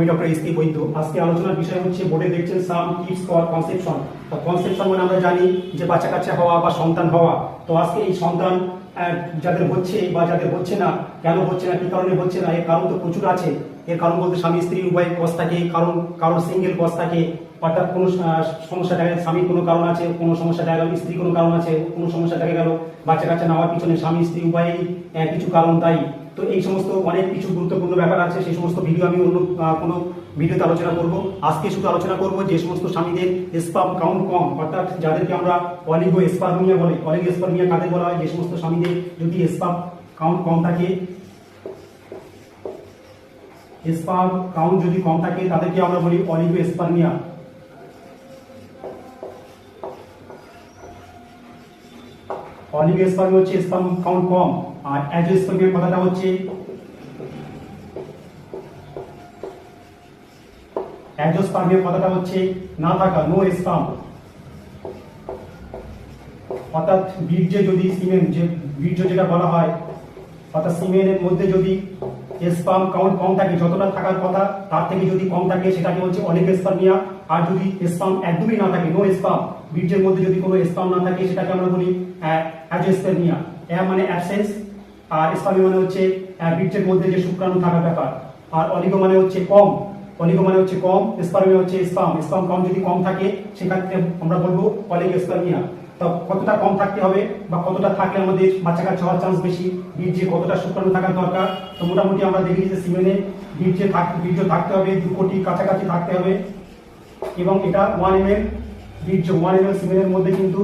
আমি doctor S K বৈদ্য। আজকে আলোচনার বিষয় হচ্ছে, বোর্ডে দেখছেন সাম টিপস ফর কনসেপশন। তো কনসেপশন মানে আমরা জানি যে বাচ্চা কাচ্চা হওয়া বা সন্তান হওয়া। তো আজকে এই সন্তান যাদের হচ্ছে বা যাদের হচ্ছে না, কেন হচ্ছে না, কি কারণে হচ্ছে না, এর কারণ তো প্রচুর আছে। এর কারণ বলতে স্বামী, স্ত্রী, উভয় কস থাকে। কারণ কারণ সিঙ্গেল কস থাকে। অর্থাৎ কোনো সমস্যা দেখা গেল, স্বামীর কোনো কারণ আছে, কোনো সমস্যা দেখা গেল স্ত্রী কোনো কারণ আছে, কোনো সমস্যা দেখা গেল, বাচ্চা কাচ্চা নেওয়ার পিছনে স্বামী, স্ত্রী উভয়ই কিছু কারণ দায়ী তো এই সমস্ত অনেক কিছু গুরুত্বপূর্ণ ব্যাপার আছে, সেই সমস্ত ভিডিও আমি অন্য কোনো ভিডিওতে আলোচনা করব। আজকে শুধু আলোচনা করব যে সমস্ত স্বামীদের স্পাম কাউন্ট কম, অর্থাৎ যাদেরকে আমরা অলিগো স্পার্মিয়া বলে অলিগো স্পার্মিয়া কাদের বলা হয়? যে সমস্ত স্বামীদের যদি স্পাম কাউন্ট কম থাকে স্পাম কাউন্ট যদি কম থাকে, তাদেরকে আমরা বলি অলিগো স্পার্মিয়া অলিগো স্পার্মিয়া হচ্ছে স্পাম কাউন্ট কম। আর অ্যাজোস্পার্মিয়ার কথাটা হচ্ছে অ্যাজোস্পার্মিয়ার কথাটা হচ্ছে না থাকা নো স্পাম অর্থাৎ বীর্যে যদি সিমেন যে বীর্য যেটা বলা হয়, অর্থাৎ সিমেনের মধ্যে যদি স্পাম কাউন্ট কম থাকে, যতটা থাকার কথা, তার থেকে যদি কম থাকে, সেটাকে হচ্ছে অনেক স্পার্মিয়া আর যদি স্পাম একদমই না থাকে নো স্পাম বীর্যের মধ্যে যদি কোনো স্পাম না থাকে, সেটাকে আমরা বলি অ্যাজোস্পার্মিয়া এ মানে অ্যাবসেন্স আর স্পার্মিয়া মানে হচ্ছে বীর্যের মধ্যে যে শুক্রাণু থাকার ব্যাপার। আর অলিগো মানে হচ্ছে কম। অলিগো মানে হচ্ছে কম স্পার্মিয়া হচ্ছে স্পাম স্পাম কম যদি কম থাকে, সেক্ষেত্রে আমরা বলব অলিগো স্পার্মিয়া তো কতটা কম থাকতে হবে বা কতটা থাকলে আমাদের বাচ্চা কাচ্চা হওয়ার চান্স বেশি? বীর্যে কতটা শুক্রাণু থাকার দরকার? তো মোটামুটি আমরা দেখি যে সিমেনে বীর্যে বীর্য থাকতে হবে, দু কোটি কাছাকাছি থাকতে হবে। এবং এটা ওয়ান এম এল বীর্য ওয়ান এম এল সিমেনের মধ্যে কিন্তু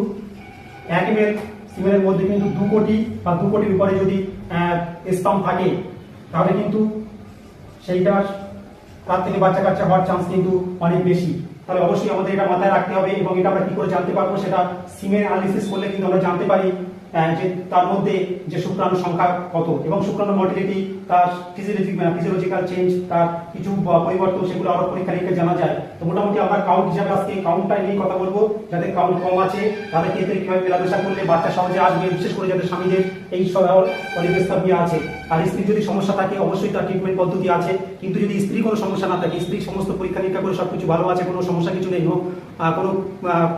এক এম এল সিমেনের মধ্যে কিন্তু দু কোটি বা দু কোটির উপরে যদি স্পাম থাকে, তাহলে কিন্তু সেইটা তার থেকে বাচ্চা কাচ্চা হওয়ার চান্স কিন্তু অনেক বেশি। তাহলে অবশ্যই আমাদের এটা মাথায় রাখতে হবে এবং এটা আমরা কি করে জানতে পারব সেটা সিমের অ্যানালিসিস করলে কিন্তু আমরা জানতে পারি। যে তার মধ্যে যে শুক্রাণু সংখ্যা কত? এবং শুক্রাণু মর্টিলিটি তার ফিজিওলজিক্যাল চেঞ্জ তার কিছু পরিবর্তন সেগুলো আরও পরীক্ষা নিরীক্ষা জানা যায়। তো মোটামুটি আমরা কাউন্ট হিসাবে আজকে নিয়ে কথা বলব। যাদের কাউন্ট কম আছে তাদের ক্ষেত্রে কীভাবে মেলামেশা করলে বাচ্চা সহজে আসবে বিশেষ করে যাদের স্বামীদের এই পরিবেশতাবিয়া আছে। আর স্ত্রীর যদি সমস্যা থাকে অবশ্যই তার ট্রিটমেন্ট পদ্ধতি আছে। কিন্তু যদি স্ত্রী কোনো সমস্যা না থাকে স্ত্রী সমস্ত পরীক্ষা নিরীক্ষা করে সবকিছু ভালো আছে কোনো সমস্যা কিছু নেই আহ, কোনো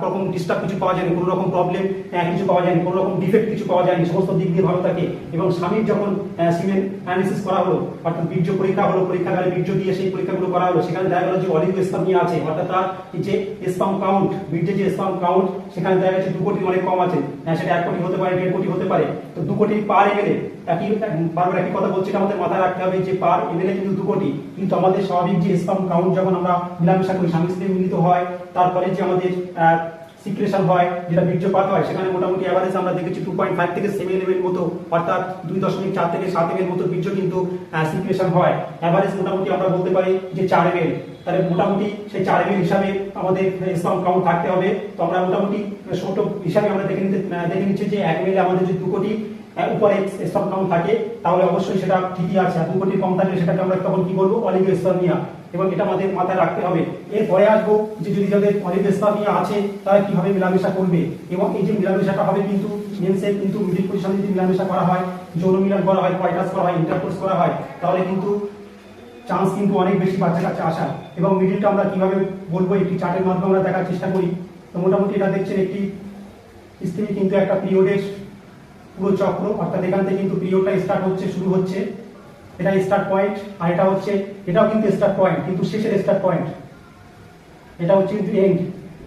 রকম ডিস্টার্ব কিছু পাওয়া যায়নি কোনো রকম প্রবলেম কিছু পাওয়া যায়নি কোনো রকম ডিফেক্ট কিছু পাওয়া যায়নি, সমস্ত দিক দিয়ে ভালো থাকে। এবং স্বামীর যখন সিমেন্ট অ্যানালিসিস করা হলো, অর্থাৎ বীর্য পরীক্ষা হলো, পরীক্ষাগারে বীর্য দিয়ে সেই পরীক্ষাগুলো করা হলো, সেখানে দেখা গেল যে অলিগো নিয়ে আছে, অর্থাৎ তার যে স্পাম কাউন্ট বীর্যের যে স্পাম কাউন্ট সেখানে দেখা গেছে দু কোটি অনেক কম আছে। হ্যাঁ, সেটা এক কোটি হতে পারে দেড় কোটি হতে পারে। তো দু কোটি পার এমএলএ একই বারবার একই কথা বলছি আমাদের মাথায় রাখতে হবে যে পার এমএলএ কিন্তু দু কোটি। কিন্তু আমাদের স্বাভাবিক যে স্পাম কাউন্ট যখন আমরা মিলামেশা করি স্বামী স্ত্রী মিলিত হয় তারপরে যে আমাদের সিক্রেশন হয়, যেটা বীর্যপাত হয়, সেখানে মোটামুটি অ্যাভারেজ আমরা দেখেছি টু পয়েন্ট ফাইভ থেকে সেভেন এম মতো, অর্থাৎ দুই দশমিক চার থেকে সাত এম মতো বীর্য কিন্তু সিক্রেশন হয়। অ্যাভারেজ মোটামুটি আমরা বলতে পারি যে চার এম তাহলে মোটামুটি সেই চার এম হিসাবে আমাদের স্পাম কাউন্ট থাকতে হবে। তো আমরা মোটামুটি ছোট হিসাবে আমরা দেখে নিতে দেখে নিচ্ছি যে এক এম আমাদের যদি দু কোটি উপরে স্টক কাউন্ট থাকে, তাহলে অবশ্যই সেটা ঠিকই আছে। দু কোটি কম থাকলে সেটাকে আমরা তখন কি বলব? অলিগো স্পার্মিয়া এবং এটা আমাদের মাথায় রাখতে হবে। এরপরে আসব যে যদি যাদের অলিগো স্পার্মিয়া আছে, তারা কীভাবে মেলামেশা করবে? এবং এই যে মেলামেশাটা হবে কিন্তু মেন্সের কিন্তু মিডিল পজিশনে যদি মেলামেশা করা হয় যৌন মিলন করা হয় কয়টাস করা হয় ইন্টারকোর্স করা হয়, তাহলে কিন্তু চান্স কিন্তু অনেক বেশি বাচ্চা কাচ্চা আসার। এবং মিডিলটা আমরা কীভাবে বলব, একটি চার্টের মাধ্যমে আমরা দেখার চেষ্টা করি। তো মোটামুটি এটা দেখছেন একটি স্ত্রী কিন্তু একটা পিরিয়ডের পুরো চক্র, অর্থাৎ এখান থেকে কিন্তু পিরিয়ডটা স্টার্ট হচ্ছে, শুরু হচ্ছে। এটা স্টার্ট পয়েন্ট আর এটা হচ্ছে, এটাও কিন্তু স্টার্ট পয়েন্ট কিন্তু শেষের স্টার্ট পয়েন্ট এটা হচ্ছে কিন্তু এন্ড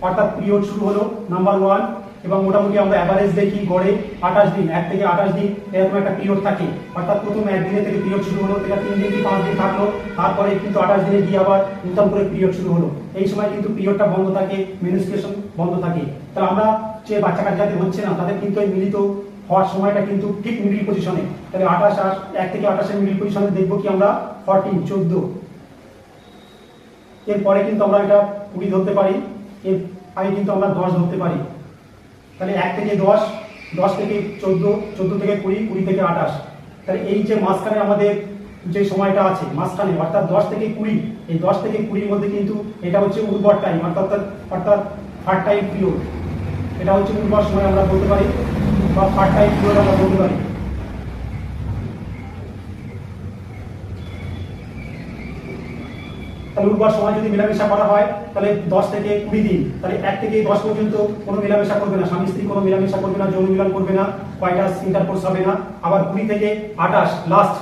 অর্থাৎ পিরিয়ড শুরু হলো নাম্বার ওয়ান এবং মোটামুটি আমরা অ্যাভারেজ দেখি গড়ে আঠাশ দিন, এক থেকে আঠাশ দিন এরকম একটা পিরিয়ড থাকে। অর্থাৎ প্রথম একদিনে থেকে পিরিয়ড শুরু হলো, এটা তিন দিন কি পাঁচ দিন থাকল, তারপরে কিন্তু আঠাশ দিনে গিয়ে আবার নতুন করে পিরিয়ড শুরু হলো। এই সময় কিন্তু পিরিয়ডটা বন্ধ থাকে মেনিস্ট্রেশন বন্ধ থাকে। তা আমরা যে বাচ্চা কাচ্চাদের হচ্ছে না, তাদের কিন্তু এই মিলিত হওয়ার সময়টা কিন্তু ঠিক মিডিল পজিশনে তাহলে আঠাশ আট এক থেকে আঠাশের মিডিল পজিশনে দেখব কি আমরা ফর্টিন চোদ্দ। এরপরে কিন্তু আমরা এটা কুড়ি ধরতে পারি, এর আগে কিন্তু আমরা দশ ধরতে পারি। তাহলে এক থেকে দশ দশ থেকে চোদ্দ চোদ্দ থেকে কুড়ি কুড়ি থেকে আঠাশ। তাহলে এই যে মাঝখানে আমাদের যে সময়টা আছে, মাঝখানে, অর্থাৎ দশ থেকে কুড়ি, এই দশ থেকে কুড়ির মধ্যে কিন্তু এটা হচ্ছে উর্বর টাইম অর্থাৎ অর্থাৎ ফার্ট টাইম পিরিয়ড এটা হচ্ছে উর্বর সময় আমরা বলতে পারি। বা ফার্ট টাইম পিরিয়ড আমরা বলতে পারি। তাহলে সময় যদি মেলামেশা করা হয়, তাহলে দশ থেকে কুড়ি দিন, তাহলে এক থেকে দশ পর্যন্ত কোনো মেলামেশা করবে না। স্বামী স্ত্রী কোনো মেলামেশা করবে না, যৌন মিলন করবে না, কয়টা ইন্টারকোর্স হবে না, আবার কুড়ি থেকে আঠাশ লাস্ট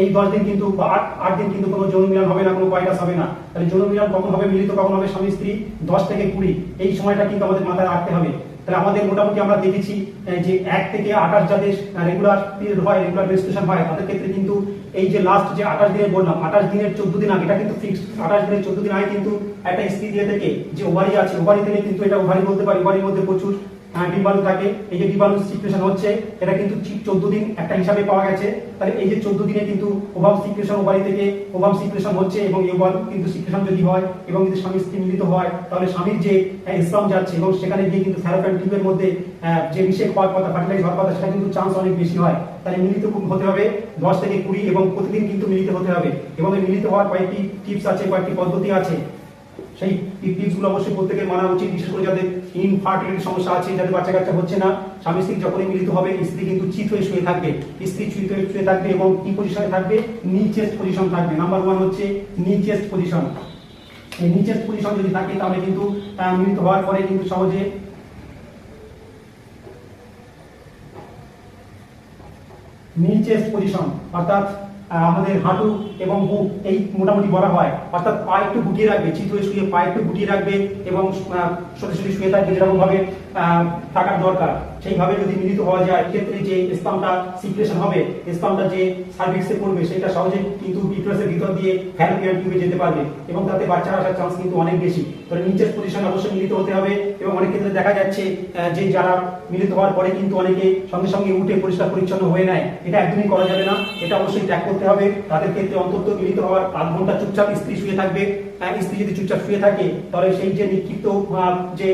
এই দশ দিন কিন্তু আট আট দিন কিন্তু কোনো যৌন মিলন হবে না, কোনো কয়টাস হবে না। তাহলে যৌন মিলন কখন হবে, মিলিত কখন হবে স্বামী স্ত্রী? দশ থেকে কুড়ি, এই সময়টা কিন্তু আমাদের মাথায় রাখতে হবে। তাহলে আমাদের মোটামুটি আমরা দেখেছি যে এক থেকে আঠাশ যাদের রেগুলার পিরিয়ড হয় রেগুলার রেজিস্ট্রেশন হয়, তাদের ক্ষেত্রে কিন্তু এই যে লাস্ট যে আঠাশ দিনের বললাম, আঠাশ দিনের চোদ্দ দিন আগে, এটা কিন্তু ফিক্সড আঠাশ দিনের চোদ্দ দিন আগে কিন্তু একটা স্ত্রী দিয়ে থেকে যে ওভারি আছে ওভারি থেকে কিন্তু এটা ওভারি বলতে পারি ওভারির মধ্যে প্রচুর আহ, ডিম্বাণু থাকে এই যে ডিম্বাণু সিকুয়েশন হচ্ছে এটা কিন্তু ঠিক চোদ্দ দিন একটা হিসাবে পাওয়া গেছে। তাহলে এই যে চোদ্দ দিনে কিন্তু ওভাব সিকুয়েশন ওভারি থেকে ওভাব সিকুয়েশন হচ্ছে এবং এই ওভাম কিন্তু সিকুয়েশন যদি হয় এবং যদি স্বামী স্ত্রী মিলিত হয় তাহলে স্বামীর যে ইসলাম যাচ্ছে এবং সেখানে গিয়ে কিন্তু ফ্যারোপ্যান টিউবের মধ্যে যে নিষেক হওয়ার কথা ফার্টিলাইজ হওয়ার কথা সেটা কিন্তু চান্স অনেক বেশি হয়। তাহলে মিলিত হতে হবে দশ থেকে কুড়ি এবং প্রতিদিন কিন্তু মিলিত হতে হবে। এবং এই মিলিত হওয়ার কয়েকটি টিপস আছে কয়েকটি পদ্ধতি আছে। সেই টিপসগুলো অবশ্যই প্রত্যেকের মানা উচিত, বিশেষ করে যাদের ইনফার্টিলিটি সমস্যা আছে, যাদের বাচ্চা কাচ্চা হচ্ছে না, স্বামী স্ত্রী যখনই মিলিত হবে, স্ত্রী কিন্তু চিত হয়ে শুয়ে থাকবে। স্ত্রী চিত হয়ে শুয়ে থাকবে এবং কি পজিশনে থাকবে? নিচেস্ট পজিশন থাকবে। নাম্বার ওয়ান হচ্ছে নিচেস্ট পজিশন এই নিচেস্ট পজিশন যদি থাকে, তাহলে কিন্তু মিলিত হওয়ার পরে কিন্তু সহজে নিচেস্ট পজিশন অর্থাৎ আমাদের হাঁটু এবং বুক এই মোটামুটি বলা হয়। অর্থাৎ পা একটু গুটিয়ে রাখবে, চিত হয়ে শুয়ে পা একটু গুটিয়ে রাখবে এবং সোজা সোজা শুয়ে থাকবে যেরকম ভাবে থাকার দরকার। সেইভাবে যদি মিলিত হওয়া যায় ক্ষেত্রে যে স্পামটা সিকুলেশন হবে স্পামটা যে সার্ভিক্সে পড়বে, সেটা সহজে কিন্তু ইউটারাসের ভিতর দিয়ে ফ্যালোপিয়ান টিউবে যেতে পারবে এবং তাতে বাচ্চা আসার চান্স কিন্তু অনেক বেশি। তাহলে নিচের পজিশন অবশ্যই মিলিত হতে হবে এবং অনেক ক্ষেত্রে দেখা যাচ্ছে যে যারা মিলিত হওয়ার পরে কিন্তু অনেকে সঙ্গে সঙ্গে উঠে পরিষ্কার পরিচ্ছন্ন হয়ে নেয়। এটা একদমই করা যাবে না। এটা অবশ্যই ত্যাগ করতে হবে। তাদের ক্ষেত্রে অন্তত মিলিত হওয়ার আধ ঘণ্টা চুপচাপ স্ত্রী শুয়ে থাকবে। স্ত্রী যদি চুপচাপ শুয়ে থাকে, তাহলে সেই যে নিক্ষিপ্ত যে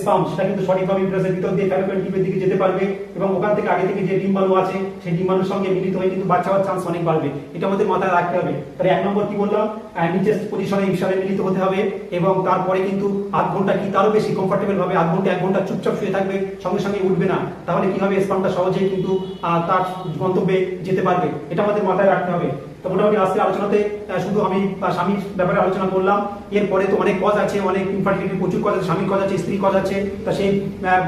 স্পাম সেটা কিন্তু সঠিকভাবে ইউটারাসের ভিতর দিয়ে ফ্যালোপিয়ান টিউবের দিকে যেতে পারবে এবং ওখান থেকে আগে থেকে যে ডিম্বাণু আছে, সেই ডিম্বাণুর সঙ্গে মিলিত হয়ে কিন্তু বাচ্চা হওয়ার চান্স অনেক বাড়বে। এটা আমাদের মাথায় রাখতে হবে। তাহলে এক নম্বর কি বললাম? নিচের পজিশনে হিসাবে মিলিত হতে হবে এবং তারপরে কিন্তু আধ ঘণ্টা কি তারও বেশি কমফর্টেবল হবে আধ ঘণ্টা, এক ঘণ্টা চুপচাপ শুয়ে থাকবে, সঙ্গে সঙ্গে উঠবে না। তাহলে কি হবে? স্পামটা সহজেই কিন্তু তার গন্তব্যে যেতে পারবে। এটা আমাদের মাথায় রাখতে হবে। তো মোটামুটি আজকে আলোচনাতে শুধু আমি স্বামীর ব্যাপারে আলোচনা করলাম। এরপরে তো অনেক কজ আছে, অনেক ইনফার্টিলিটি প্রচুর কজ আছে, স্বামীর কজ আছে, স্ত্রীর কজ আছে। তা সেই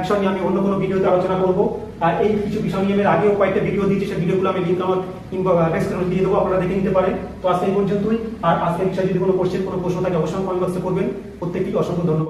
বিষয় নিয়ে আমি অন্য কোনো ভিডিওতে আলোচনা করব। আর এই কিছু বিষয় নিয়ে আমি আগেও কয়েকটা ভিডিও দিয়েছি, সেই ভিডিওগুলো আমি লিঙ্ক আমার ডেসক্রিপশনে দিয়ে দেবো, আপনারা দেখে নিতে পারেন। তো আজকে এই পর্যন্তই। আর আজকের বিষয়ে যদি কোনো কোশ্চেন কোনো প্রশ্ন থাকে, অবশ্যই কমেন্ট বক্সে করবেন। প্রত্যেকটি অসংখ্য ধন্যবাদ।